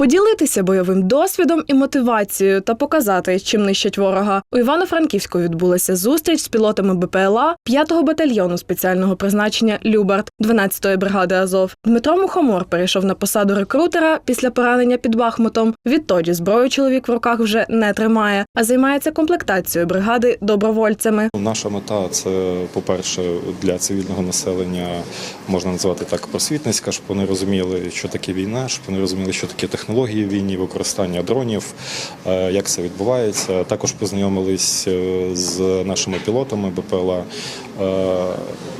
поділитися бойовим досвідом і мотивацією та показати, чим нищать ворога. У Івано-Франківську відбулася зустріч з пілотами БПЛА 5-го батальйону спеціального призначення Любард 12-ї бригади Азов. Дмитро Мухомор перейшов на посаду рекрутера після поранення під Бахмутом. Відтоді зброю чоловік в руках вже не тримає, а займається комплектацією бригади добровольцями. Наша мета це, по-перше, для цивільного населення можна назвати так просвітницька, щоб вони розуміли, що таке війна, щоб вони розуміли, що таке технології війні, використання дронів, е, як це відбувається. Також познайомились е, з нашими пілотами БПЛА,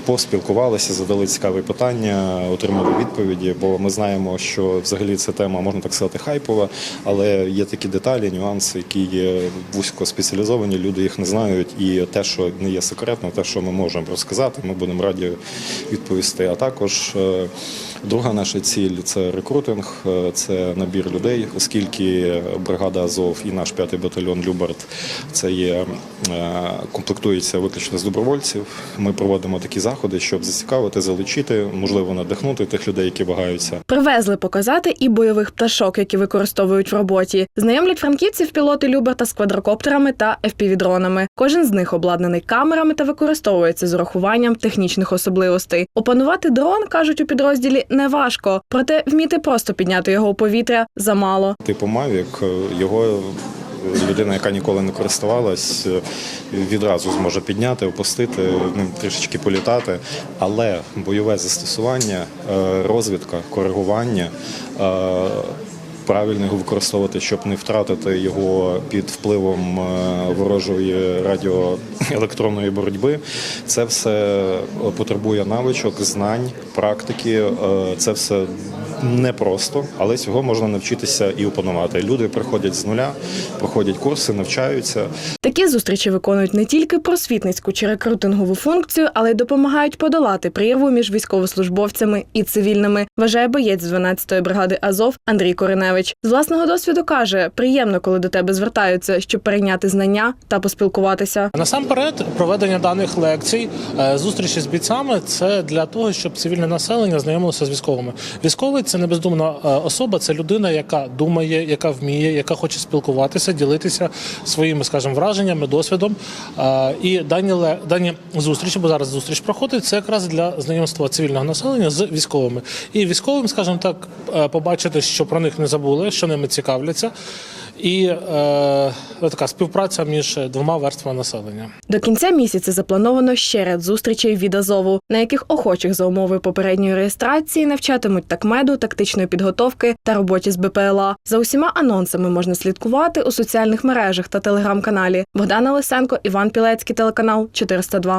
поспілкувалися, задали цікаві питання, отримали відповіді, бо ми знаємо, що взагалі ця тема можна так сказати хайпова, але є такі деталі, нюанси, які є вузько спеціалізовані, люди їх не знають, і те, що не є секретно, те, що ми можемо розказати, ми будемо раді відповісти. А також е, друга наша ціль це рекрутинг, е, це набір людей, оскільки бригада Азов і наш п'ятий батальйон Любард це є е, комплектується виключно з добровольців. Ми проводимо такі заходи, щоб зацікавити, залучити, можливо, надихнути тих людей, які вагаються. Привезли показати і бойових пташок, які використовують в роботі. Знайомлять франківців пілоти Люберта з квадрокоптерами та FPV-дронами. Кожен з них обладнаний камерами та використовується з урахуванням технічних особливостей. Опанувати дрон кажуть у підрозділі не важко, проте вміти просто підняти його у повітря замало. Типу Mavic, е, його людина, яка ніколи не користувалась, е, відразу зможе підняти, опустити, трішечки політати. Але бойове застосування, е, розвідка, коригування. е, Правильно його використовувати, щоб не втратити його під впливом ворожої радіоелектронної боротьби. Це все потребує навичок, знань, практики. Це все непросто, але цього можна навчитися і опанувати. Люди приходять з нуля, проходять курси, навчаються. Такі зустрічі виконують не тільки просвітницьку чи рекрутингову функцію, але й допомагають подолати прірву між військовослужбовцями і цивільними. Вважає боєць з 12-ї бригади Азов Андрій Кореневич. З власного досвіду каже: приємно, коли до тебе звертаються, щоб перейняти знання та поспілкуватися. Насамперед, проведення даних лекцій, е, зустрічі з бійцями це для того, щоб цивільне населення знайомилося з військовими. Військовий це не бездумна е, особа, це людина, яка думає, яка вміє, яка хоче спілкуватися, ділитися своїми, скажімо, враженнями, досвідом. Е, І дані дані зустрічі, бо зараз зустріч проходить, це якраз для знайомства цивільного населення з військовими. І військовим, скажімо так, е, побачити, що про них не забули, що ними цікавляться. І е, така співпраця між двома верствами населення. До кінця місяця заплановано ще ряд зустрічей від Азову, на яких охочих за умови попередньої реєстрації навчатимуть такмеду, тактичної підготовки та роботі з БПЛА. За усіма анонсами можна слідкувати у соціальних мережах та телеграм-каналі. Богдана Лисенко, Іван Пілецький, телеканал 402.